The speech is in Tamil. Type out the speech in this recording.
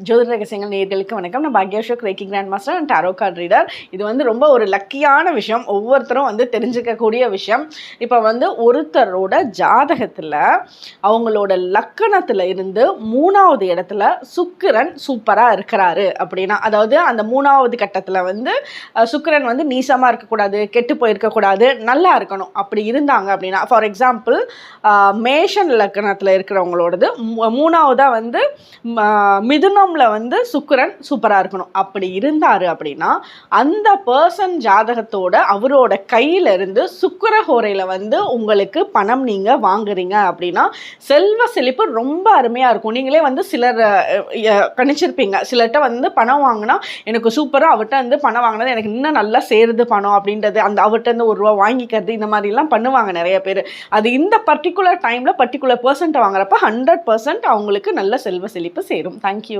ஜோதிட ரகசியங்கள் நேர்களுக்கு வணக்கம். நான் Bhagyashok reiki grand master and tarot card reader இது வந்து ரொம்ப ஒரு லக்கியான விஷயம். ஒவ்வொருத்தரும் வந்து தெரிஞ்சுக்கக்கூடிய விஷயம். இப்போ வந்து ஒருத்தரோட ஜாதகத்தில் அவங்களோட லக்கணத்தில் இருந்து மூணாவது இடத்துல சுக்கிரன் சூப்பராக இருக்கிறாரு அப்படின்னா அதாவது அந்த மூணாவது கட்டத்தில் வந்து அஹ், சுக்கிரன் வந்து நீசமாக இருக்கக்கூடாது கெட்டு போயிருக்கக்கூடாது நல்லா இருக்கணும். அப்படி இருந்தாங்க அப்படின்னா ஃபார் எக்ஸாம்பிள் மேஷன் லக்கணத்தில் இருக்கிறவங்களோடது மூணாவதாக வந்து ம, மிதுனம்ல வந்து சுக்கரன் சூப்பராக இருக்கணும். அப்படி இருந்தார் அப்படின்னா அந்த பர்சன் ஜாதகத்தோட அவரோட கையில இருந்து சுக்கிர ஹோரையில் வந்து உங்களுக்கு பணம் நீங்கள் வாங்குறீங்க அப்படின்னா செல்வ செழிப்பு ரொம்ப அருமையாக இருக்கும். நீங்களே வந்து சிலர் கணிச்சிருப்பீங்க. சிலர்கிட்ட வந்து பணம் வாங்கினா எனக்கு சூப்பராக அவர்கிட்ட வந்து பணம் வாங்கினது எனக்கு இன்னும் நல்லா சேருது பணம் அப்படின்றது அந்த அவர்கிட்ட இருந்து ஒரு ரூபா வாங்கிக்கிறது இந்த மாதிரிலாம் பண்ணுவாங்க நிறைய பேர். அது இந்த பர்டிகுலர் டைமில் பர்டிகுலர் பர்சன்ட்டை வாங்குறப்ப ஹண்ட்ரட் பர்சன்ட் அவங்களுக்கு நல்ல செல்வ செழிப்பு சேரும். தேங்க்யூ